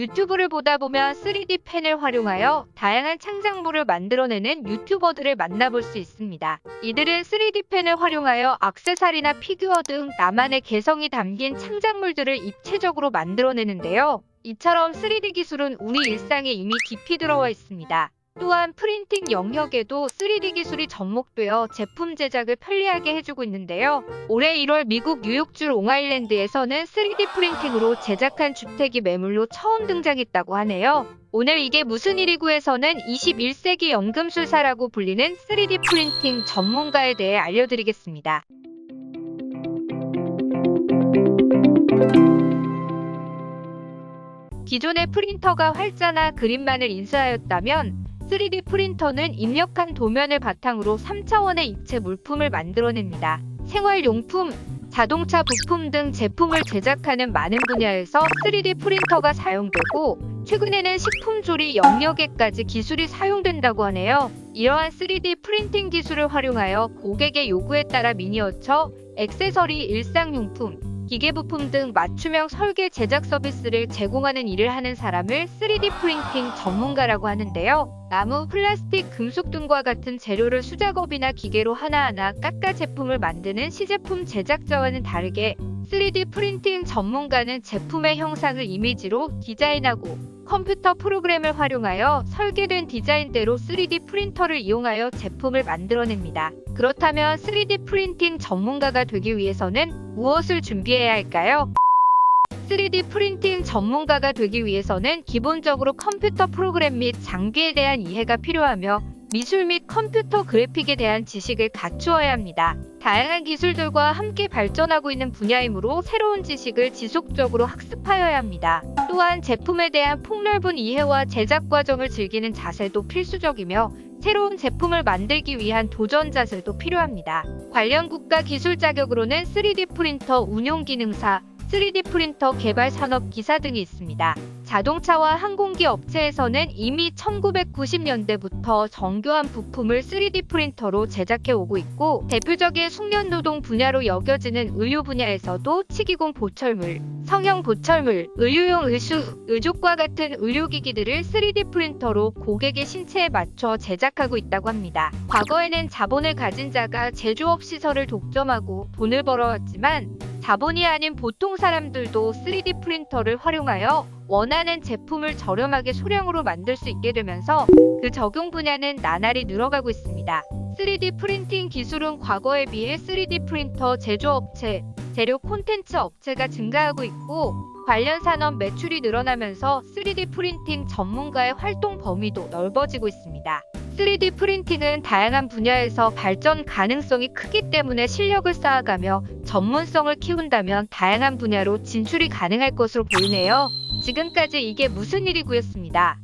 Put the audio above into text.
유튜브를 보다 보면 3D 펜을 활용하여 다양한 창작물을 만들어내는 유튜버들을 만나볼 수 있습니다. 이들은 3D 펜을 활용하여 악세사리나 피규어 등 나만의 개성이 담긴 창작물들을 입체적으로 만들어내는데요. 이처럼 3D 기술은 우리 일상에 이미 깊이 들어와 있습니다. 또한 프린팅 영역에도 3D 기술이 접목되어 제품 제작을 편리하게 해주고 있는데요. 올해 1월 미국 뉴욕주 롱아일랜드에서는 3D 프린팅으로 제작한 주택이 매물로 처음 등장했다고 하네요. 오늘 이게 무슨 일이고에서는 21세기 연금술사라고 불리는 3D 프린팅 전문가에 대해 알려드리겠습니다. 기존의 프린터가 활자나 그림만을 인쇄하였다면 3D 프린터는 입력한 도면을 바탕으로 3차원의 입체 물품을 만들어냅니다. 생활용품, 자동차 부품 등 제품을 제작하는 많은 분야에서 3D 프린터가 사용되고 최근에는 식품 조리 영역에까지 기술이 사용된다고 하네요. 이러한 3D 프린팅 기술을 활용하여 고객의 요구에 따라 미니어처, 액세서리, 일상용품, 기계 부품 등 맞춤형 설계 제작 서비스를 제공하는 일을 하는 사람을 3D 프린팅 전문가라고 하는데요. 나무, 플라스틱, 금속 등과 같은 재료를 수작업이나 기계로 하나하나 깎아 제품을 만드는 시제품 제작자와는 다르게 3D 프린팅 전문가는 제품의 형상을 이미지로 디자인하고 컴퓨터 프로그램을 활용하여 설계된 디자인대로 3D 프린터를 이용하여 제품을 만들어냅니다. 그렇다면 3D 프린팅 전문가가 되기 위해서는 무엇을 준비해야 할까요? 3D 프린팅 전문가가 되기 위해서는 기본적으로 컴퓨터 프로그램 및 장비에 대한 이해가 필요하며 미술 및 컴퓨터 그래픽에 대한 지식을 갖추어야 합니다. 다양한 기술들과 함께 발전하고 있는 분야이므로 새로운 지식을 지속적으로 학습하여야 합니다. 또한 제품에 대한 폭넓은 이해와 제작 과정을 즐기는 자세도 필수적이며 새로운 제품을 만들기 위한 도전 자세도 필요합니다. 관련 국가 기술 자격으로는 3D 프린터 운용 기능사, 3D 프린터 개발 산업 기사 등이 있습니다. 자동차와 항공기 업체에서는 이미 1990년대부터 정교한 부품을 3D 프린터로 제작해 오고 있고 대표적인 숙련 노동 분야로 여겨지는 의료 분야에서도 치기공 보철물, 성형 보철물, 의료용 의수, 의족과 같은 의료기기들을 3D 프린터로 고객의 신체에 맞춰 제작하고 있다고 합니다. 과거에는 자본을 가진 자가 제조업 시설을 독점하고 돈을 벌어왔지만 자본이 아닌 보통 사람들도 3D 프린터를 활용하여 원하는 제품을 저렴하게 소량으로 만들 수 있게 되면서 그 적용 분야는 나날이 늘어가고 있습니다. 3D 프린팅 기술은 과거에 비해 3D 프린터 제조업체, 재료 콘텐츠 업체가 증가하고 있고 관련 산업 매출이 늘어나면서 3D 프린팅 전문가의 활동 범위도 넓어지고 있습니다. 3D 프린팅은 다양한 분야에서 발전 가능성이 크기 때문에 실력을 쌓아가며 전문성을 키운다면 다양한 분야로 진출이 가능할 것으로 보이네요. 지금까지 이게 무슨 일이고였습니다.